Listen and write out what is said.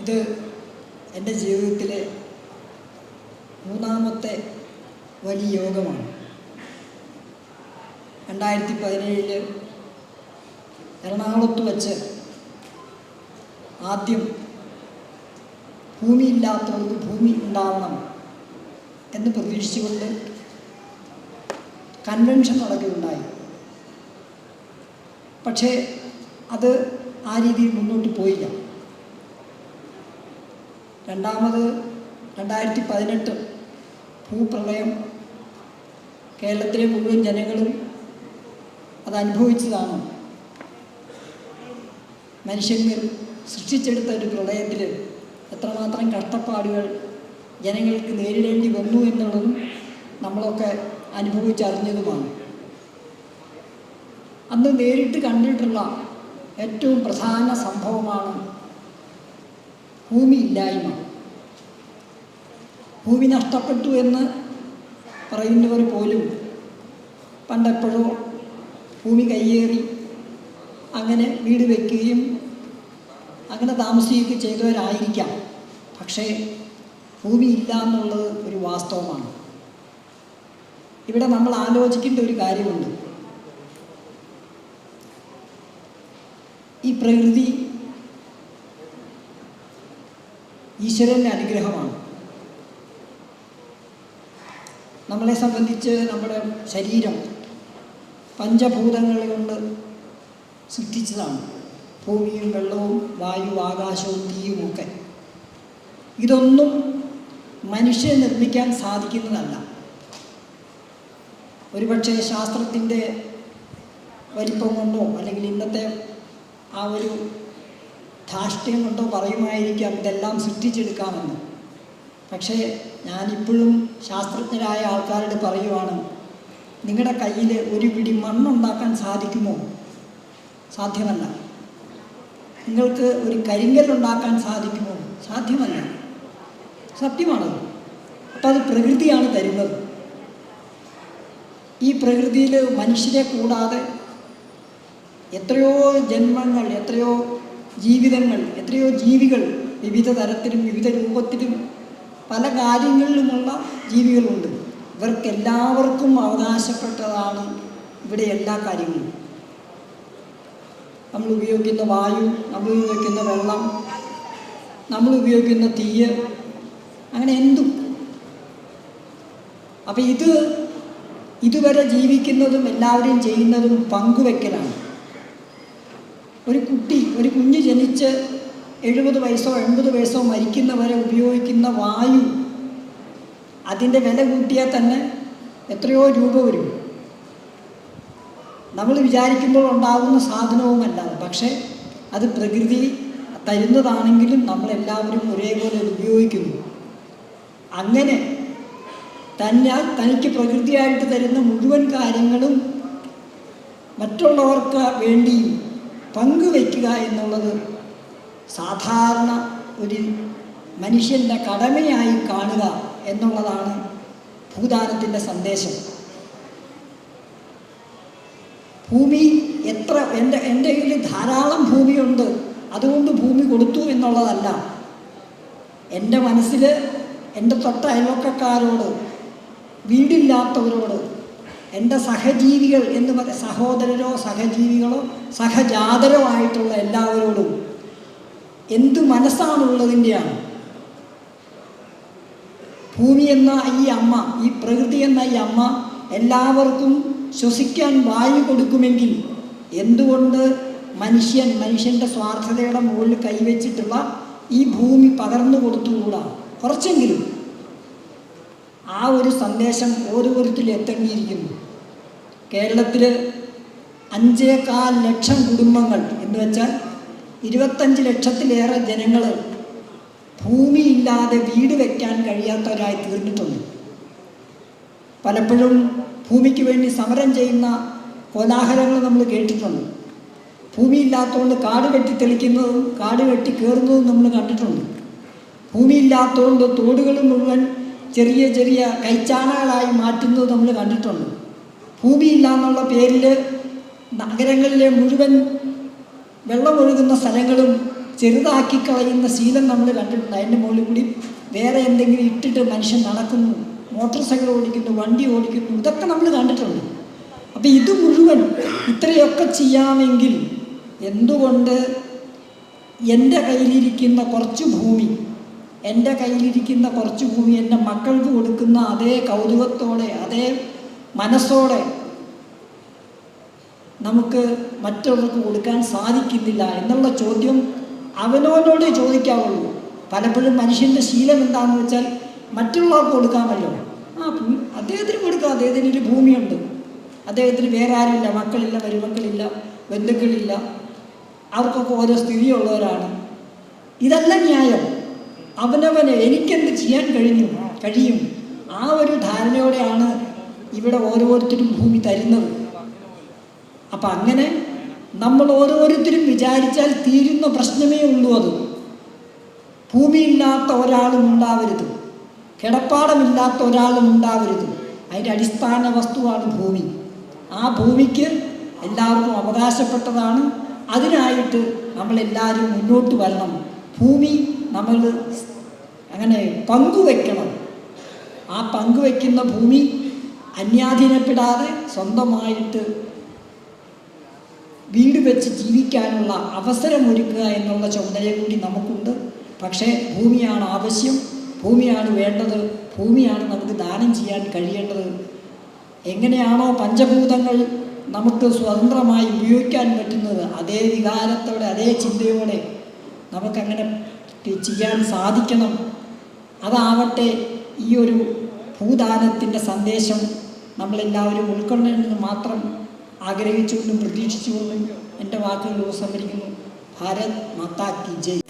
ഇത് എന്റെ ജീവിതത്തിലെ മൂന്നാമത്തെ വലിയ യോഗമാണ്. രണ്ടായിരത്തി പതിനേഴിൽ എറണാകുളത്ത് വച്ച് ആദ്യം ഭൂമിയില്ലാത്തവർക്ക് ഭൂമി ഉണ്ടാവണം എന്ന് പ്രതീക്ഷിച്ചുകൊണ്ട് കൺവെൻഷൻ നടക്കുകയുണ്ടായി. പക്ഷേ അത് ആ രീതിയിൽ മുന്നോട്ട് പോയില്ല. രണ്ടാമത് രണ്ടായിരത്തി പതിനെട്ട് ഭൂപ്രളയം കേരളത്തിലെ മുഴുവൻ ജനങ്ങളും അത് അനുഭവിച്ചതാണ് സൃഷ്ടിച്ചെടുത്ത ഒരു പ്രളയത്തിൽ എത്രമാത്രം കഷ്ടപ്പാടുകൾ ജനങ്ങൾക്ക് നേരിടേണ്ടി വന്നു എന്നുള്ളതും നമ്മളൊക്കെ അനുഭവിച്ചറിഞ്ഞതുമാണ്. അന്ന് നേരിട്ട് കണ്ടിട്ടുള്ള ഏറ്റവും പ്രധാന സംഭവമാണ് ഭൂമി ഇല്ലായ്മ ഭൂമി നഷ്ടപ്പെട്ടു എന്ന് പറയുന്നവർ പോലും പണ്ടെപ്പോഴോ ഭൂമി കയ്യേറി അങ്ങനെ വീട് വയ്ക്കുകയും അങ്ങനെ താമസിക്കുകയൊക്കെ ചെയ്തവരായിരിക്കാം. പക്ഷേ ഭൂമി ഇല്ല എന്നുള്ളത് ഒരു വാസ്തവമാണ്. ഇവിടെ നമ്മൾ ആലോചിക്കേണ്ട ഒരു കാര്യമുണ്ട്. ഈ പ്രകൃതി ഈശ്വരന്റെ അനുഗ്രഹമാണ്. നമ്മളെ സംബന്ധിച്ച് നമ്മുടെ ശരീരം പഞ്ചഭൂതങ്ങൾ കൊണ്ട് സൃഷ്ടിച്ചതാണ്. ഭൂമിയും വെള്ളവും വായു ആകാശവും തീയും ഒക്കെ. ഇതൊന്നും മനുഷ്യൻ നിർമ്മിക്കാൻ സാധിക്കുന്നതല്ല. ഒരുപക്ഷെ ശാസ്ത്രത്തിന്റെ വലിപ്പം കൊണ്ടോ അല്ലെങ്കിൽ ഇന്നത്തെ ആ ഒരു ധാർഷ്ട്യം കൊണ്ടോ പറയുമായിരിക്കാം. ഇതെല്ലാം സൃഷ്ടിച്ചെടുക്കാമെന്ന്. പക്ഷേ ഞാനിപ്പോഴും ശാസ്ത്രജ്ഞരായ ആൾക്കാരോട് പറയുവാണ് നിങ്ങളുടെ കയ്യിൽ ഒരു പിടി മണ്ണുണ്ടാക്കാൻ സാധിക്കുമോ? സാധ്യമല്ല. നിങ്ങൾക്ക് ഒരു കരിങ്കൽ ഉണ്ടാക്കാൻ സാധിക്കുമോ? സാധ്യമല്ല. സത്യമാണത്. അപ്പം അത് പ്രകൃതിയാണ് തരുന്നത്. ഈ പ്രകൃതിയിൽ മനുഷ്യരെ കൂടാതെ എത്രയോ ജന്മങ്ങൾ എത്രയോ ജീവിതങ്ങൾ എത്രയോ ജീവികൾ വിവിധ തരത്തിലും വിവിധ രൂപത്തിലും പല കാര്യങ്ങളിലുമുള്ള ജീവികളുണ്ട്. ഇവർക്കെല്ലാവർക്കും അവകാശപ്പെട്ടതാണ് ഇവിടെ എല്ലാ കാര്യങ്ങളും. നമ്മൾ ഉപയോഗിക്കുന്ന വായു നമ്മൾ ഉപയോഗിക്കുന്ന വെള്ളം നമ്മൾ ഉപയോഗിക്കുന്ന തീയ് അങ്ങനെ എന്തും. അപ്പം ഇത് ഇതുവരെ ജീവിക്കുന്നതും എല്ലാവരും ചെയ്യുന്നതും പങ്കുവെക്കലാണ്. ഒരു കുട്ടി ഒരു കുഞ്ഞ് ജനിച്ച് എഴുപത് വയസ്സോ എൺപത് വയസ്സോ മരിക്കുന്നവരെ ഉപയോഗിക്കുന്ന വായു അതിന്റെ വില കൂട്ടിയാൽ തന്നെ എത്രയോ രൂപ വരും. നമ്മൾ വിചാരിക്കുമ്പോൾ ഉണ്ടാകുന്ന സാധനവുമല്ല പക്ഷേ അത് പ്രകൃതി തരുന്നതാണെങ്കിലും നമ്മളെല്ലാവരും ഒരേപോലെ ഉപയോഗിക്കുന്നു. അങ്ങനെ തന്നെ തനിക്ക് പ്രകൃതിയായിട്ട് തരുന്ന മുഴുവൻ കാര്യങ്ങളും മറ്റുള്ളവർക്ക് വേണ്ടിയും പങ്കുവയ്ക്കുക എന്നുള്ളത് സാധാരണ ഒരു മനുഷ്യന്റെ കടമയായി കാണുക എന്നുള്ളതാണ് ഭൂദാനത്തിന്റെ സന്ദേശം. ഭൂമി എത്ര എന്റെ എന്റെ കയ്യിൽ ധാരാളം ഭൂമിയുണ്ട് അതുകൊണ്ട് ഭൂമി കൊടുത്തു എന്നുള്ളതല്ല. എന്റെ മനസ്സിൽ എന്റെ തൊട്ട അയൽവക്കക്കാരോട് വീടില്ലാത്തവരോട് എന്റെ സഹജീവികൾ എന്ന് പറ സഹോദരരോ സഹജീവികളോ സഹജാതരോ ആയിട്ടുള്ള എല്ലാവരോടും എന്ത് മനസ്സാണുള്ളതിന്റെയാണ്? ഭൂമി എന്ന ഈ അമ്മ ഈ പ്രകൃതി എന്ന ഈ അമ്മ എല്ലാവർക്കും ശ്വസിക്കാൻ വായു കൊടുക്കുമെങ്കിൽ എന്തുകൊണ്ട് മനുഷ്യൻ മനുഷ്യന്റെ സ്വാർത്ഥതയുടെ മുകളിൽ കൈവച്ചിട്ടുള്ള ഈ ഭൂമി പകർന്നു കൊടുത്തുകൂടാ? കുറച്ചെങ്കിലും ആ ഒരു സന്ദേശം ഓരോരുത്തരിൽ എത്തങ്ങിയിരിക്കുന്നു. കേരളത്തിൽ അഞ്ചേകാൽ ലക്ഷം കുടുംബങ്ങൾ എന്ന് വെച്ചാൽ ഇരുപത്തഞ്ച് ലക്ഷത്തിലേറെ ജനങ്ങൾ ഭൂമിയില്ലാതെ വീട് വയ്ക്കാൻ കഴിയാത്തവരായി തീർന്നിട്ടുണ്ട്. പലപ്പോഴും ഭൂമിക്ക് വേണ്ടി സമരം ചെയ്യുന്ന കോലാഹലങ്ങൾ നമ്മൾ കേട്ടിട്ടുണ്ട്. ഭൂമിയില്ലാത്തതുകൊണ്ട് കാട് വെട്ടി തെളിക്കുന്നതും കാട് വെട്ടി കയറുന്നതും നമ്മൾ കണ്ടിട്ടുണ്ട്. ഭൂമിയില്ലാത്തതുകൊണ്ട് തോടുകൾ മുഴുവൻ ചെറിയ ചെറിയ കൈച്ചാണകളായി മാറ്റുന്നത് നമ്മൾ കണ്ടിട്ടുണ്ട്. ഭൂമിയില്ല എന്നുള്ള പേരിൽ നഗരങ്ങളിലെ മുഴുവൻ വെള്ളമൊഴുകുന്ന സ്ഥലങ്ങളും ചെറുതാക്കി കളയുന്ന ശീലം നമ്മൾ കണ്ടിട്ടുണ്ട്. അതിന്റെ മുകളിൽ കൂടി വേറെ എന്തെങ്കിലും ഇട്ടിട്ട് മനുഷ്യൻ നടക്കുന്നു മോട്ടോർ സൈക്കിൾ ഓടിക്കുന്നു വണ്ടി ഓടിക്കുന്നു ഇതൊക്കെ നമ്മൾ കണ്ടിട്ടുണ്ട്. അപ്പം ഇത് മുഴുവൻ ഇത്രയൊക്കെ ചെയ്യാമെങ്കിൽ എന്തുകൊണ്ട് എന്റെ കയ്യിലിരിക്കുന്ന കുറച്ച് ഭൂമി എന്റെ കയ്യിലിരിക്കുന്ന കുറച്ച് ഭൂമി എന്റെ മക്കൾക്ക് കൊടുക്കുന്ന അതേ കൗതുകത്തോടെ അതേ മനസ്സോടെ നമുക്ക് മറ്റുള്ളവർക്ക് കൊടുക്കാൻ സാധിക്കുന്നില്ല എന്നുള്ള ചോദ്യം അവനോനോട് ചോദിക്കാവുള്ളൂ. പലപ്പോഴും മനുഷ്യന്റെ ശീലം എന്താണെന്ന് വെച്ചാൽ മറ്റുള്ളവർക്ക് കൊടുക്കാമല്ലോ. ആ അദ്ദേഹത്തിന് കൊടുക്കാം. അദ്ദേഹത്തിന് ഒരു ഭൂമിയുണ്ട്. അദ്ദേഹത്തിന് വേറെ ആരുമില്ല. മക്കളില്ല മരുമക്കളില്ല ബന്ധുക്കളില്ല. അവർക്കൊക്കെ ഓരോ സ്ഥിതിയുള്ളവരാണ്. ഇതല്ല ന്യായം. അവനവന് എനിക്കെന്ത് ചെയ്യാൻ കഴിഞ്ഞു? കഴിയും. ആ ഒരു ധാരണയോടെയാണ് ഇവിടെ ഓരോരുത്തരും ഭൂമി തരുന്നത്. അപ്പം അങ്ങനെ നമ്മൾ ഓരോരുത്തരും വിചാരിച്ചാൽ തീരുന്ന പ്രശ്നമേ ഉള്ളൂ അത്. ഭൂമിയില്ലാത്ത ഒരാളും ഉണ്ടാവരുത്. കിടപ്പാടമില്ലാത്ത ഒരാളും ഉണ്ടാവരുത്. അതിന്റെ അടിസ്ഥാന വസ്തുവാണ് ഭൂമി. ആ ഭൂമിക്ക് എല്ലാവർക്കും അവകാശപ്പെട്ടതാണ്. അതിനായിട്ട് നമ്മളെല്ലാവരും മുന്നോട്ട് വരണം. ഭൂമി നമ്മൾ അങ്ങനെ പങ്കുവെക്കണം. ആ പങ്കുവെക്കുന്ന ഭൂമി അന്യാധീനപ്പെടാതെ സ്വന്തമായിട്ട് വീട് വെച്ച് ജീവിക്കാനുള്ള അവസരമൊരുക്കുക എന്നുള്ള ചുമതല കൂടി നമുക്കുണ്ട്. പക്ഷേ ഭൂമിയാണ് ആവശ്യം. ഭൂമിയാണ് വേണ്ടത്. ഭൂമിയാണ് നമുക്ക് ദാനം ചെയ്യാൻ കഴിയേണ്ടത്. എങ്ങനെയാണോ പഞ്ചഭൂതങ്ങൾ നമുക്ക് സ്വതന്ത്രമായി ഉപയോഗിക്കാൻ പറ്റുന്നത് അതേ വികാരത്തോടെ അതേ ചിന്തയോടെ നമുക്കങ്ങനെ ചെയ്യാൻ സാധിക്കണം. അതാവട്ടെ ഈ ഒരു ഭൂദാനത്തിന്റെ സന്ദേശം നമ്മളെല്ലാവരും ഉൾക്കൊള്ളണമെന്ന് മാത്രം ആഗ്രഹിച്ചുകൊണ്ടും പ്രതീക്ഷിച്ചുകൊണ്ടും എന്റെ വാക്കുകൾ ഉപസംഹരിക്കുന്നു ഭാരത് മാതാ കി ജയ്.